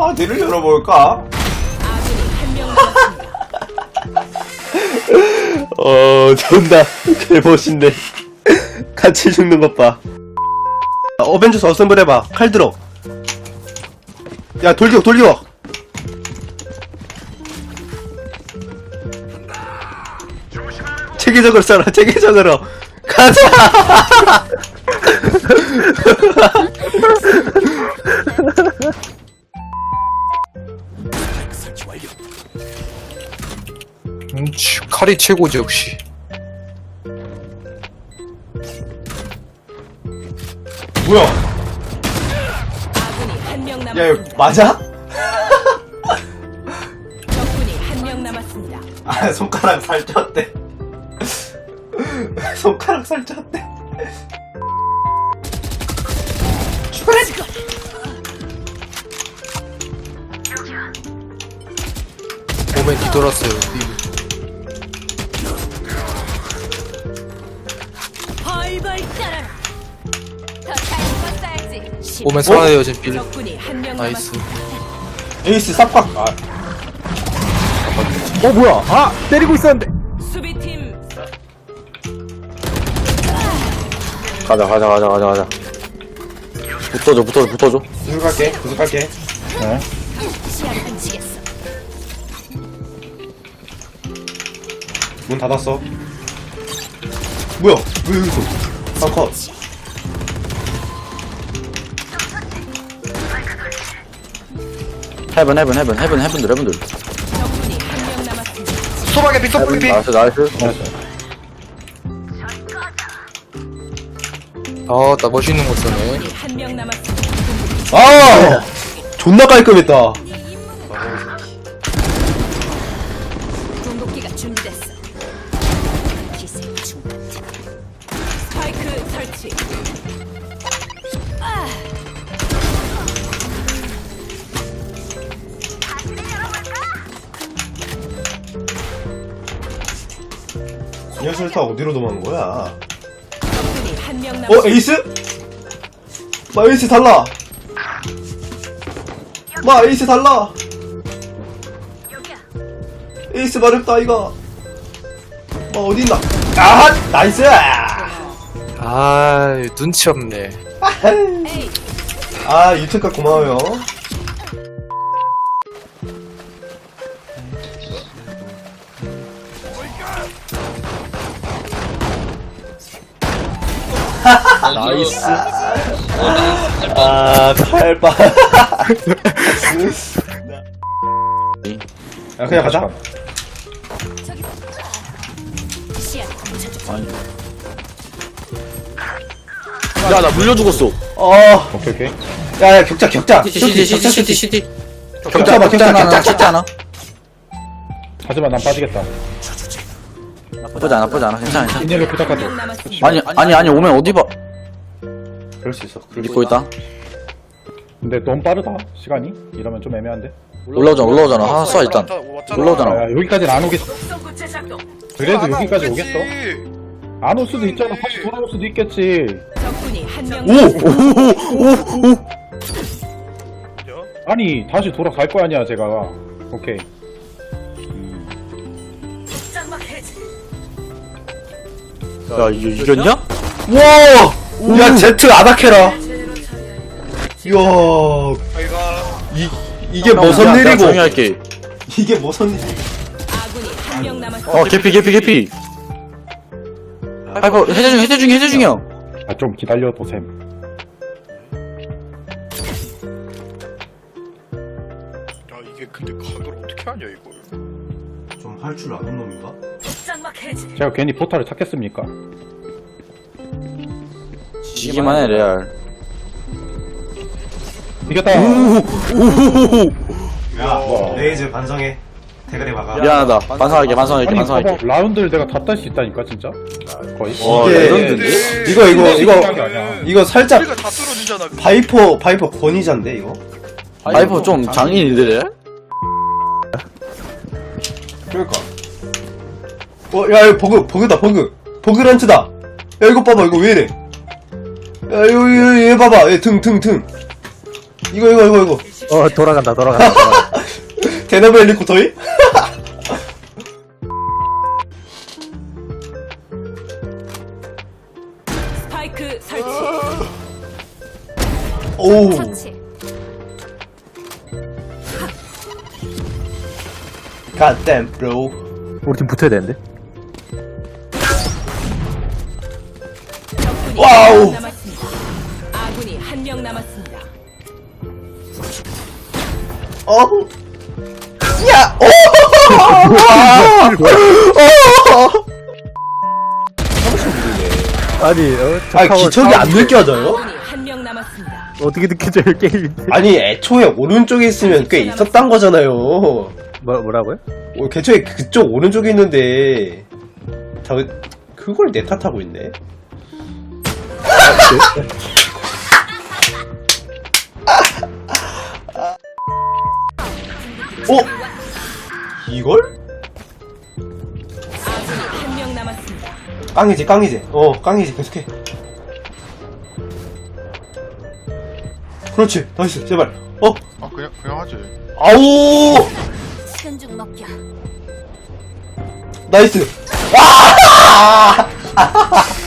바디를 열어볼까? 어, 존나 개멋있네. 같이 죽는 것 봐. 아, 어벤져스 어셈블 해봐. 칼 들어. 야, 돌격, 돌격! 체계적으로 써라, 체계적으로. 가자! 음, 치, 칼이 최고지 역시. 뭐야? 아군이 한 명 야, 이거 남았습니다. 맞아? 적군이 한 명 남았습니다. 아, 손가락 살쪘대. 손가락 살쪘대. 죽어! 몸에 뒤돌았어요. 벌 익었어야지. 몸에 살아요 지금 빌. 적군이 한명 나이스. 에이스 싹박. 아, 어 뭐야? 아 때리고 있었는데. 수비팀 가자, 가자, 가자, 가자, 가자. 붙어줘, 붙어줘, 붙어줘. 구슬 갈게, 구슬 갈게. 시야를 훔치겠어. 문 닫았어. 뭐야? 왜 여기 있어? 아, 컷. 헤븐, 헤븐, 헤븐, 헤븐, 헤븐들, 헤븐들. 적군이 한 명 남았습니다. 소박의 빅, 소박의 빅. 나이스, 나이스. 아, 나 멋있는 거 쓰네. 적군이 한 명 남았습니다. 아! 존나 깔끔했다. 궁극기가 준비됐어. 기생 충분. 스파이크 설치. 이 녀석 다 어디로 도망간 거야? 적군이 한명 어. 에이스? 마, 에이스 달라! 마, 에이스 달라! 에이스 마렵다, 이거. 마, 어딨나? 아! 나이스! 아, 눈치 없네. 에이, 아, 유튜브 고마워요. 나이스. 아, 칼바. 야, 그냥 가자. 야, 나 물려 죽었어. 어, 오케이 오케이. 야, 야, 격자, 격자. 시티, 시티, 시티, 시티, 시티. 격자 봐, 격자, 격자, 격자 하나. 하지만 난 빠지겠다. 나쁘지 않아, 나쁘지 않아. 괜찮아, 괜찮아. 아니, 아니, 아니, 오면 어디 봐. 그럴 수 있어. 그럴 수 믿고 있다. 근데 너무 빠르다 시간이. 이러면 좀 애매한데. 올라오잖아, 올라오잖아. 하나 쏴, 일단. 올라오잖아. 야, 여기까지는 안 오겠어. 그래도 여기까지 오겠어? 안 올 수도 있잖아. 다시 돌아올 수도 있겠지. 적군이 한명 오! 오! 오! 오! 아니 다시 돌아갈 거 아니야 제가. 오케이. 짱막 해지. 야, 이, 이겼냐? 와! 야, 제트 아다케라. 이야, 이, 이게 무슨 일이고, 조용히 할게. 이게 무슨 일. 아군이 한 명 남았습니다. 어, 개피, 개피, 개피. 아이고, 해제 중, 해제 중, 해제 중이야. 아 좀 기다려 보셈. 야 이게 근데 각을 어떻게 하냐 이걸 좀 할 줄 아는 놈인가? 제가 괜히 포탈을 찾겠습니까? 지기만 해, 레알. 이겼다. 야, 레이즈 반성해. 대가리 막아. 미안하다. 반성할게, 반성할게, 아니 반성할게. 라운드를 내가 다 딸 수 있다니까 진짜. 거의. 와, 이게- 레전드인데? 이거, 이거, 이거, 아니야. 이거 살짝 우리가 다 뚫어주잖아 그거. 바이퍼, 바이퍼 권위자인데, 이거? 아이폰 좀 장인인데, 레알? 그러니까. 어, 야, 이거 버그, 버그다, 버그. 버그 렌트다. 야, 이거 봐봐, 이거 왜 이래? 야, 이거, 이거, 얘 봐봐. 얘 등, 등, 등. 이거, 이거, 이거, 이거. 어 돌아간다 돌아간다 돌아간다. 대나무 헬리콥터이? 스파이크 설치. 오우. 처치. God damn, bro. 우리 팀 붙어야 되는데 적군이 와우. 남았습니다. 남았습니다. 어? 야! 오! 어! 아니 어, 저 아, 타워- 기척이 안 느껴져요? 아군이 한 명 남았습니다. 어떻게 느껴져요 게임인데 아니, 애초에 오른쪽에 있으면 꽤 있었단 거잖아요. 어, 뭐, 뭐라고요? 개초에 그쪽 오른쪽에 있는데, 다, 그걸 내 탓하고 있네. 어? 이걸? 아군이 한 명 남았습니다. 깡이지, 깡이지. 어, 깡이지. 계속해. 그렇지. 나이스. 제발. 어? 아 그냥 그냥 하지 아우! 좀 먹겨. 나이스. 아!